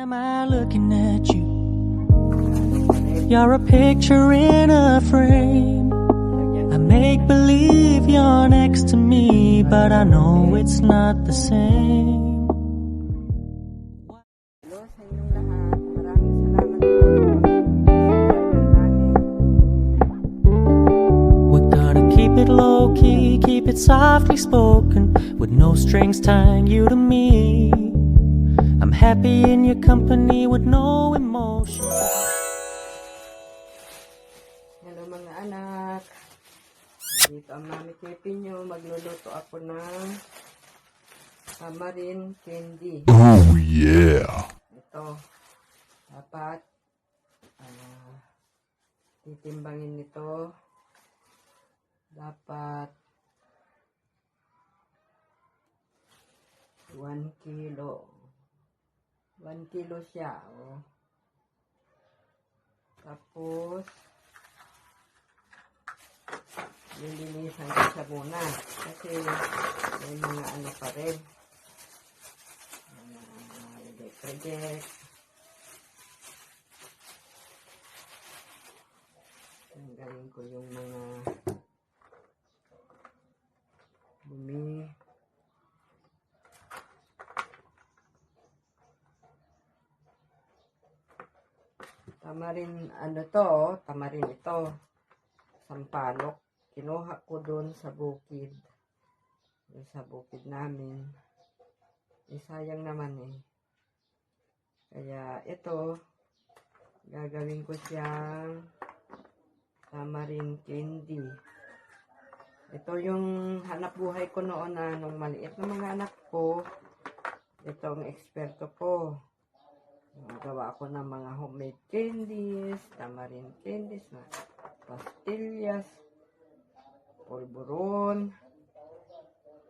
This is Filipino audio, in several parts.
am I looking at you? You're a picture in a frame. I make believe you're next to me, but I know it's not the same. Keep it low key, keep it softly spoken, with no strings tying you to me. Happy in your company with no emotion. Hello mga anak. Dito ang mami Kepi nyo. Magluluto ako ng tamarin candy. Oh yeah. Ito. Dapat ah, titimbangin nito. Dapat 1 kilo. 1 kilo siya. Oh. Tapos, nilinisan ko siya muna. Kasi may mga ano pa rin. Mga reject-reject. Tanggalin ko yung mga bumi. Tamarin, ano to, oh, tamarin ito. Sampalok. Kinuha ko doon sa bukid. Sa bukid namin. Eh, sayang naman eh. Kaya ito, gagawin ko siyang tamarin candy. Ito yung hanap buhay ko noon na nung maliit na mga anak ko. Ito ang eksperto ko. Gawa ako ng mga homemade candies, tamarin candies pastillas, polvoron,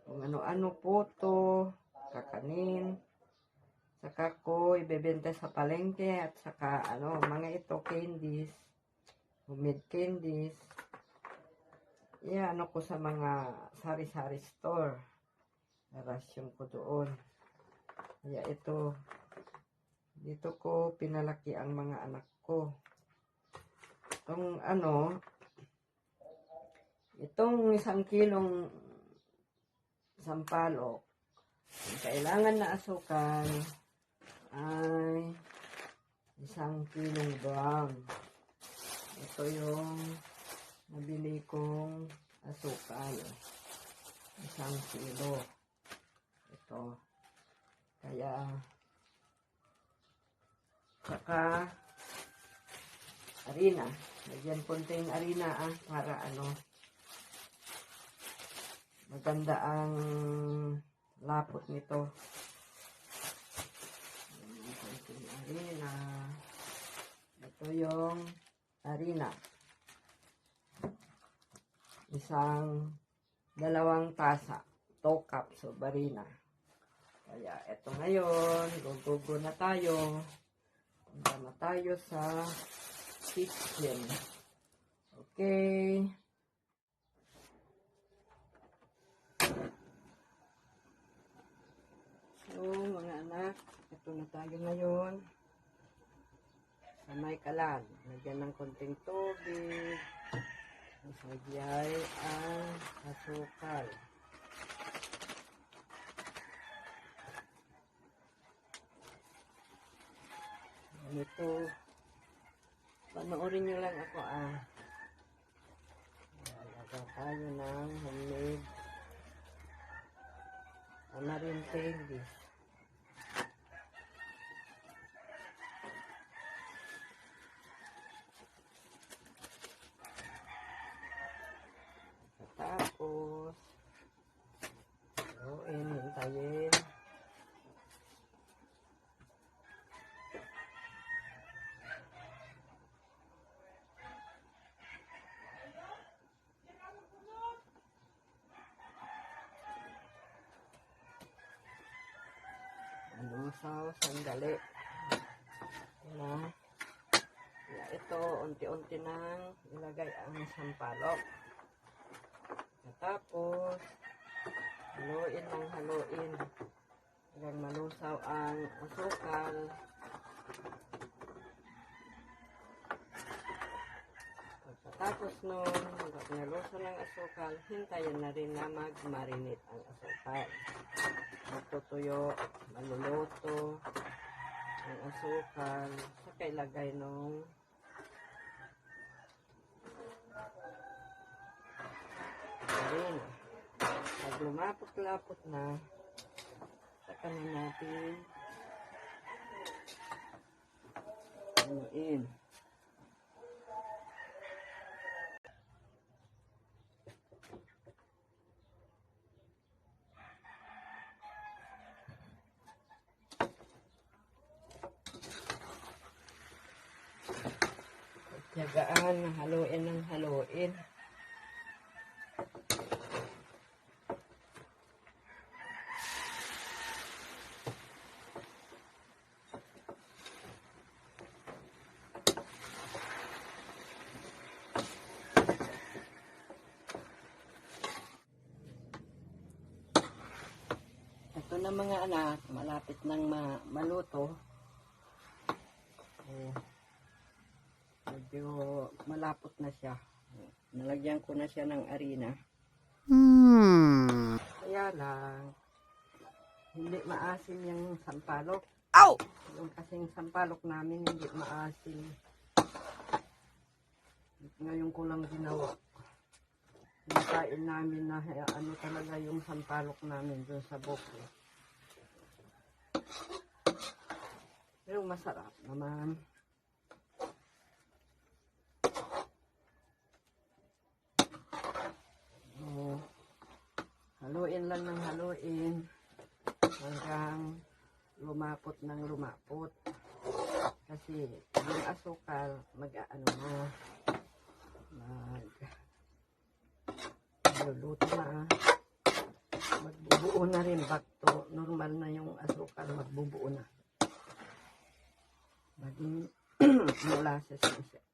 kung ano-ano po to, kakanin. Saka ko ibebenta sa palengke at saka ano, mga ito candies, homemade candies. Iyan ano ko sa mga sari-sari store. Narasyon ko doon. Kaya ito, dito ko pinalaki ang mga anak ko. Itong ano, itong isang kilong sampalok, ang kailangan na asukal ay isang kilong gram. Ito yung nabili kong asukal. Isang kilo. Ito. Kaya, Saka, harina. Lagyan konting harina ah, para ano, maganda ang lapot nito. Konting harina. Ito yung harina. Isang dalawang tasa. 2 cups of harina. Kaya eto ngayon, gugugo na tayo. Punta na tayo sa kitchen. Okay. So, mga anak, ito na tayo ngayon. Sa may kalan. Lagyan ng konting tubig. Masagyay ang asukal. Ganito. Panoorin nyo lang ako ah. Lalagyan tayo ng homemade tamarin candy. Ano, Lumasaw, sandali. Ano? Ayan. Ayan ito, unti-unti nang ilagay ang sampalok. Tapos, haluin ng haluin. Hanggang malusaw ang asukal. Pagkatapos nun, hanggang nalusaw ng asukal, hintayin na rin na mag-marinate ang asukal. Matutuyo, maluluto ang asukal, saka ilagay nung harina. Pag lumapot-lapot na, saka na natin anuin. Tiyagaan, haluin ng haluin. Ito na mga anak, malapit nang ma- maluto. Oh, medyo malapot na siya. Nalagyan ko na siya ng arena. Kaya lang, hindi maasim yung sampalok. Ow! Yung kasing sampalok namin hindi maasim. Ngayon ko lang ginawa. Nakain namin na eh, ano talaga yung sampalok namin doon sa bukid. Pero masarap naman. Oh, haluin lang ng haluin hanggang lumapot ng lumapot. Kasi yung asukal mag ano na mag luluto na. Magbubuo na rin back to normal na yung asukal magbubuo na. Maging molasses na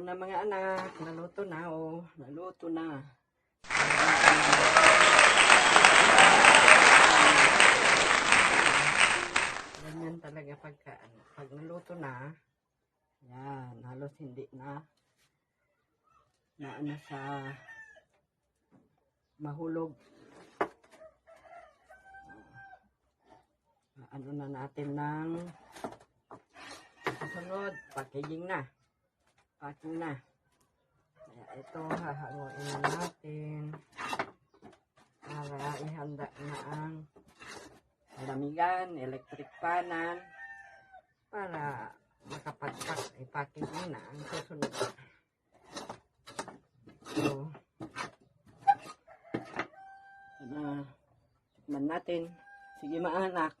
Ito na mga anak, naluto na oh, naluto na. Ganyan talaga pagka, ano, pag naluto na, yan, halos hindi na, na ano sa mahulog. Ah, Ano na natin ng susunod, packaging na packing na. Kaya ito, hahanguin na natin para ihanda na ang lamigan, electric panan para makapagpak, i-packing na ang susunod. So, na tikman natin. Sige maanak.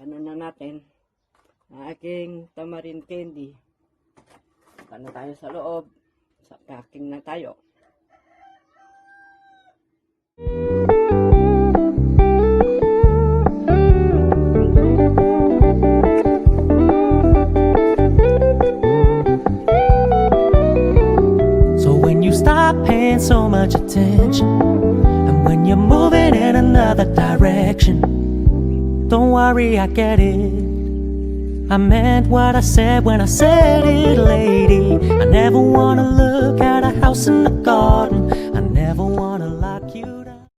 Ano na natin? Ang aking tamarin candy. Na tayo sa loob. Sa packing na tayo. So when you stop paying so much attention, and when you're moving in another direction, don't worry, I get it. I meant what I said when I said it, lady. I never wanna look at a house in the garden. I never wanna.